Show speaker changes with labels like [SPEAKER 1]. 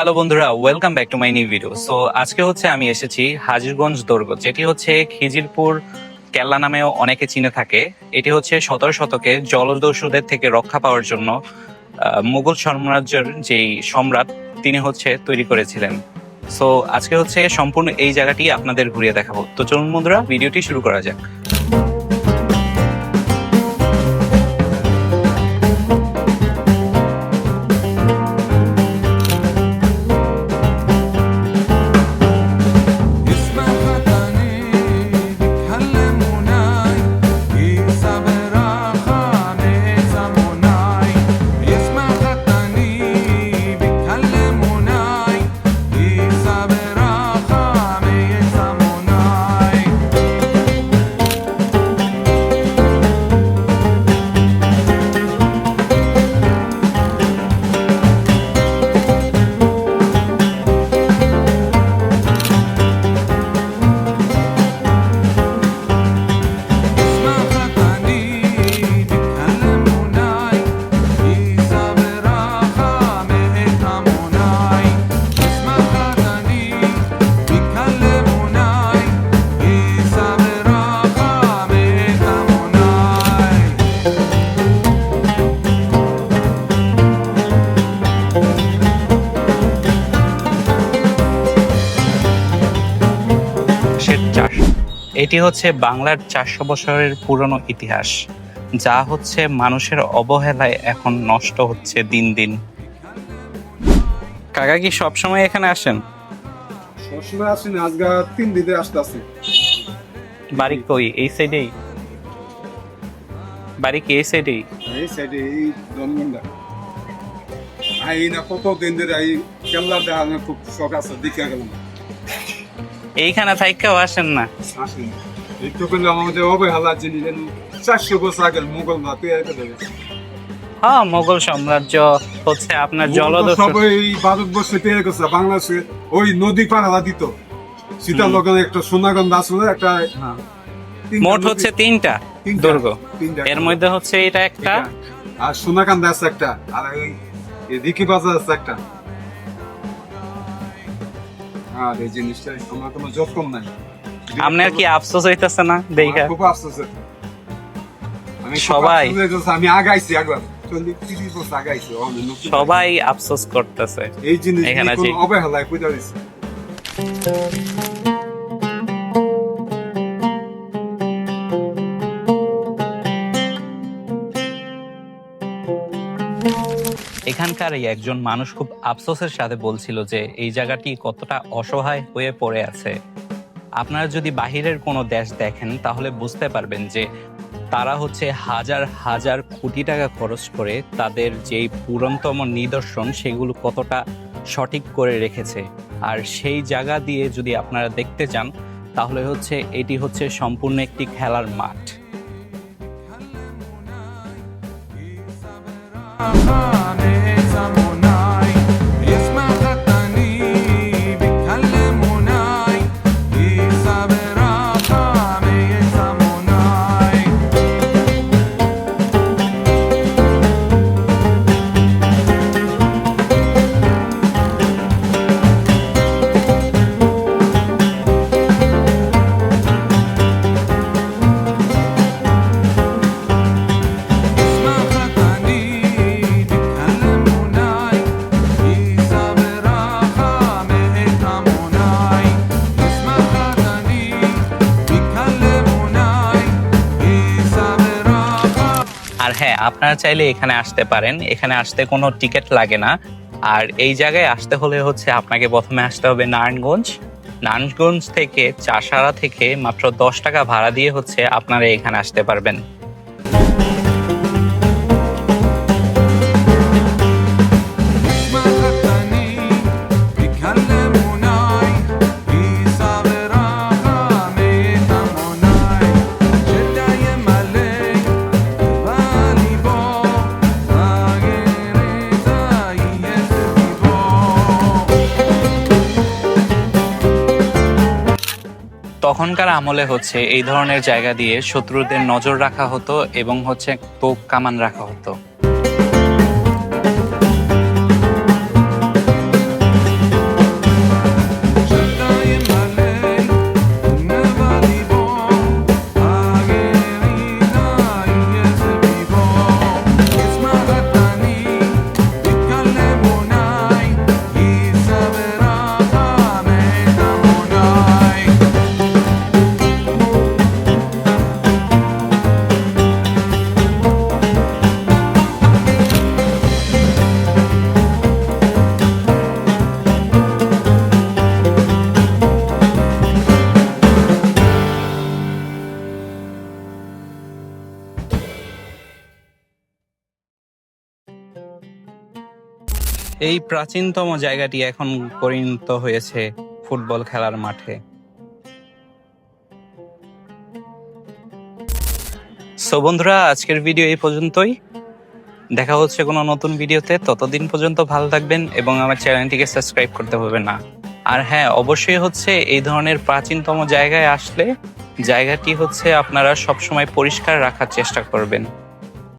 [SPEAKER 1] Hello বন্ধুরা welcome back to my new video so আজকে হচ্ছে আমি এসেছি হাজিরগঞ্জ দুর্গ, যেটি হচ্ছে খিজিরপুর, কেল্লা নামেও অনেকে চিনে থাকে। এটি হচ্ছে সতেরো শতকে জলদস্যুদের থেকে রক্ষা পাওয়ার জন্য মুঘল সাম্রাজ্যের যেই সম্রাট, তিনি হচ্ছে তৈরি করেছিলেন। সো আজকে হচ্ছে সম্পূর্ণ এই জায়গাটি আপনাদের ঘুরিয়ে দেখাবো। তো চলুন বন্ধুরা ভিডিওটি শুরু করা যাক। শ্বেত চাষ। এটি হচ্ছে বাংলার চারশো বছরের পুরনো ইতিহাস যা হচ্ছে মানুষের অবহেলায় এখন নষ্ট হচ্ছে দিন দিন। কাকা কি সবসময় এখানে আসেন?
[SPEAKER 2] সবসময় আসি না আজকে তিন দিনে আসতে আসি
[SPEAKER 1] বাড়ি কই? এই সাইডেই বাড়ি কি এই সাইডেই
[SPEAKER 2] এই সাইডে এই জন্মটা আই না কত দিন ধরে এই কেল্লা দেখানোর খুব শখ আছে দেখে গেলাম।
[SPEAKER 1] এইখানে থাইকাও আসেন না।
[SPEAKER 2] আসি না। এই করলে আমাদের অবহেলা জিনিস চারশো বছর আগের মুঘল না তৈরি
[SPEAKER 1] হ্যাঁ মোগল সাম্রাজ্য হচ্ছে আপনার জলদস্যু।
[SPEAKER 2] সব এই ভারতবর্ষে তৈরি করছে বাংলাদেশে ওই নদী পাড়া দিত। সীতার লোকের একটা সোনাগন্ধ আসলে একটা
[SPEAKER 1] হ্যাঁ। মোট হচ্ছে তিনটা
[SPEAKER 2] তিনটা-
[SPEAKER 1] দুর্গ। এর মধ্যে হচ্ছে এটা একটা।
[SPEAKER 2] আর সোনাকান্দা আছে একটা আর ওই দিকি বাজার আছে একটা। আর এই জিনিসটা আমার কোনো যত্ন নাই।
[SPEAKER 1] আপনার কি আফসোস হইতেছে না? দেখা।
[SPEAKER 2] খুব আফসোস আমি
[SPEAKER 1] সবাই-
[SPEAKER 2] আমি আগাইছি একবার।
[SPEAKER 1] সবাই আফসোস করতেছে।
[SPEAKER 2] এই জিনিস
[SPEAKER 1] এখানে
[SPEAKER 2] অবহেলায় পূজা দিচ্ছে
[SPEAKER 1] এখানকার এই একজন মানুষ খুব আফসোসের সাথে বলছিল যে এই জায়গাটি কতটা অসহায় হয়ে পড়ে আছে। আপনারা যদি বাহিরের কোনো দেশ দেখেন, তাহলে বুঝতে পারবেন যে তারা হচ্ছে হাজার হাজার কোটি টাকা খরচ করে তাদের যেই পুরন্তম নিদর্শন, সেগুলো কতটা সঠিক করে রেখেছে। আর সেই জায়গা দিয়ে যদি আপনারা দেখতে চান, তাহলে হচ্ছে এটি হচ্ছে সম্পূর্ণ একটি খেলার মাঠ। হ্যাঁ আপনারা চাইলে এখানে আসতে পারেন। এখানে আসতে কোনো টিকিট লাগে না। আর এই জায়গায় আসতে হলে হচ্ছে আপনাকে প্রথমে আসতে হবে নারায়ণগঞ্জ। নারায়ণগঞ্জ থেকে চাষারা থেকে মাত্র দশ টাকা ভাড়া দিয়ে হচ্ছে আপনারা এখানে আসতে পারবেন। তখনকার আমলে হচ্ছে এই ধরনের জায়গা দিয়ে শত্রুদের নজর রাখা হতো এবং হচ্ছে তোপ কামান রাখা হতো। এই প্রাচীনতম জায়গাটি এখন পরিণত হয়েছে ফুটবল খেলার মাঠে। সো বন্ধুরা, আজকের ভিডিও এই পর্যন্তই। দেখা হচ্ছে কোনো নতুন ভিডিওতে ততদিন পর্যন্ত ভালো থাকবেন এবং আমার চ্যানেলটিকে সাবস্ক্রাইব করতে হবে না। আর হ্যাঁ অবশ্যই হচ্ছে এই ধরনের প্রাচীনতম জায়গায় আসলে জায়গাটি হচ্ছে আপনারা সবসময় পরিষ্কার রাখার চেষ্টা করবেন।